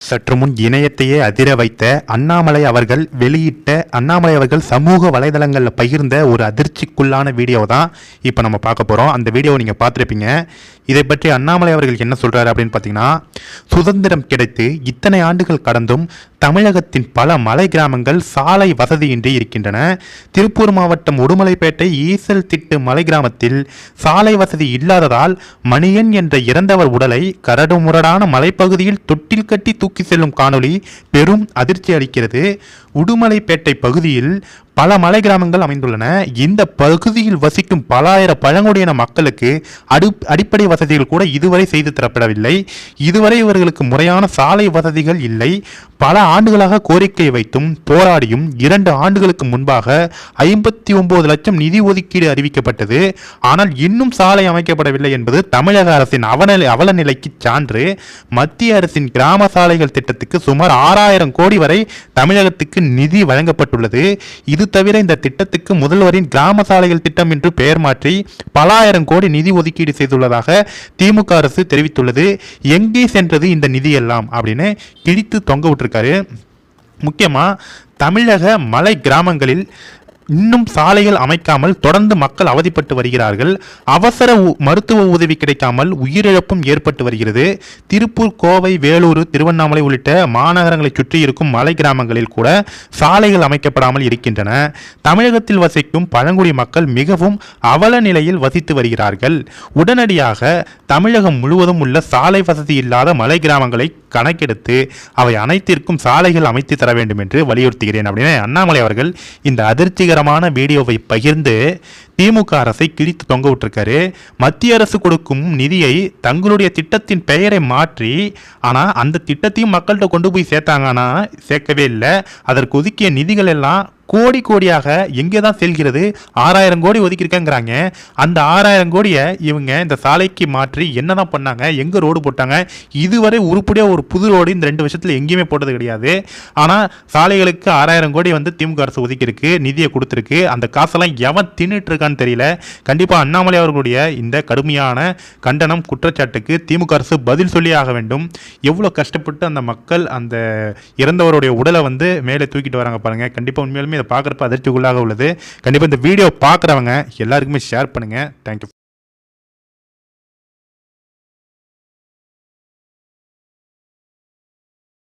சற்று முன் இணையத்தையே அதிர வைத்த அண்ணாமலை அவர்கள் வெளியிட்ட அண்ணாமலை அவர்கள் சமூக வலைதளங்களில் பகிர்ந்த ஒரு அதிர்ச்சிக்குள்ளான வீடியோ தான் இப்போ நம்ம பார்க்க போகிறோம் அந்த வீடியோவை நீங்கள் பார்த்துருப்பீங்க. இதை பற்றி அண்ணாமலை அவர்கள் என்ன சொல்றாரு அப்படின்னு பார்த்தீங்கன்னா சுதந்திரம் கிடைத்து இத்தனை ஆண்டுகள் கடந்தும் தமிழகத்தின் பல மலை கிராமங்கள் சாலை வசதியின்றி இருக்கின்றன. திருப்பூர் மாவட்டம் உடுமலைப்பேட்டை ஈசல் திட்டு மலை கிராமத்தில் சாலை வசதி இல்லாததால் மணியன் என்ற இறந்தவர் உடலை கரடுமுரடான மலைப்பகுதியில் தொட்டில் கட்டி தூக்கி செல்லும் காணொளி பெரும் அதிர்ச்சி அளிக்கிறது. உடுமலைப்பேட்டை பகுதியில் பல மலை கிராமங்கள் அமைந்துள்ளன. இந்த பகுதியில் வசிக்கும் பலாயிர பழங்குடியின மக்களுக்கு அடு அடிப்படை வசதிகள் கூட இதுவரை செய்து தரப்படவில்லை. இதுவரை இவர்களுக்கு முறையான சாலை வசதிகள் இல்லை. பல ஆண்டுகளாக கோரிக்கை வைத்தும் போராடியும் இரண்டு ஆண்டுகளுக்கு முன்பாக ஐம்பத்தி ஒன்பது லட்சம் நிதி ஒதுக்கீடு அறிவிக்கப்பட்டது. ஆனால் இன்னும் சாலை அமைக்கப்படவில்லை என்பது தமிழக அரசின் அவநிலை அவலநிலைக்கு சான்று. மத்திய அரசின் கிராம சாலைகள் திட்டத்துக்கு சுமார் ஆறாயிரம் கோடி வரை தமிழகத்துக்கு நிதி வழங்கப்பட்டுள்ளது. இது தவிர இந்த திட்டத்துக்கு முதல்வரின் கிராம சாலைகள் திட்டம் என்று பெயர் மாற்றி பல ஆயிரம் கோடி நிதி ஒதுக்கீடு செய்துள்ளதாக திமுக அரசு தெரிவித்துள்ளது எங்கே சென்றது இந்த நிதியெல்லாம்? அப்படின்னு கிழித்து தொங்க விட்டுருக்காரு. முக்கியமாக தமிழக மலை கிராமங்களில் இன்னும் சாலைகள் அமைக்காமல் தொடர்ந்து மக்கள் அவதிப்பட்டு வருகிறார்கள். அவசர உ- மருத்துவ உதவி கிடைக்காமல் உயிரிழப்பும் ஏற்பட்டு வருகிறது. திருப்பூர் கோவை வேலூர் திருவண்ணாமலை உள்ளிட்ட மாநகரங்களை சுற்றி இருக்கும் மலை கிராமங்களில் கூட சாலைகள் அமைக்கப்படாமல் இருக்கின்றன. தமிழகத்தில் வசிக்கும் பழங்குடி மக்கள் மிகவும் அவல நிலையில் வசித்து வருகிறார்கள். உடனடியாக தமிழகம் முழுவதும் உள்ள சாலை வசதி இல்லாத மலை கிராமங்களை கணக்கெடுத்து அவை அனைத்திற்கும் சாலைகள் அமைத்து தர வேண்டும் என்று வலியுறுத்துகிறேன் அப்படின்னு அண்ணாமலை அவர்கள் இந்த அதிர்ச்சிகரமான வீடியோவை பகிர்ந்து திமுக அரசை கிழித்து தொங்க விட்டுருக்காரு. மத்திய அரசு கொடுக்கும் நிதியை தங்களுடைய திட்டத்தின் பெயரை மாற்றி ஆனால் அந்த திட்டத்தையும் மக்கள்கிட்ட கொண்டு போய் சேர்த்தாங்கன்னா சேர்க்கவே இல்லை. அதற்கு ஒதுக்கிய நிதிகள் எல்லாம் கோடி கோடியாக எங்கே தான் செல்கிறது? ஆறாயிரம் கோடி ஒதுக்கியிருக்கேங்கிறாங்க. அந்த ஆறாயிரம் கோடியை இவங்க இந்த சாலைக்கு மாற்றி என்ன தான் பண்ணாங்க? எங்கே ரோடு போட்டாங்க? இதுவரை உருப்படியாக ஒரு புது ரோடு இந்த ரெண்டு வருஷத்தில் எங்கேயுமே போட்டது கிடையாது. ஆனால் சாலைகளுக்கு ஆறாயிரம் கோடி வந்து திமுக அரசு ஒதுக்கியிருக்கு நிதியை கொடுத்துருக்கு. அந்த காசெல்லாம் எவன் தின்னுட்டு இருக்கான்னு தெரியல. கண்டிப்பாக அண்ணாமலை அவர்களுடைய இந்த கடுமையான கண்டனம் குற்றச்சாட்டுக்கு திமுக அரசு பதில் சொல்லி ஆக வேண்டும். எவ்வளோ கஷ்டப்பட்டு அந்த மக்கள் அந்த இறந்தவருடைய உடலை வந்து மேலே தூக்கிட்டு வராங்க பாருங்கள் கண்டிப்பாக உண்மையிலுமே இதை பார்க்குறப்ப அதிர்ச்சிக்குள்ளாக உள்ளது. கண்டிப்பாக இந்த வீடியோ பார்க்குறவங்க எல்லாருக்குமே ஷேர் பண்ணுங்கள் தேங்க்யூ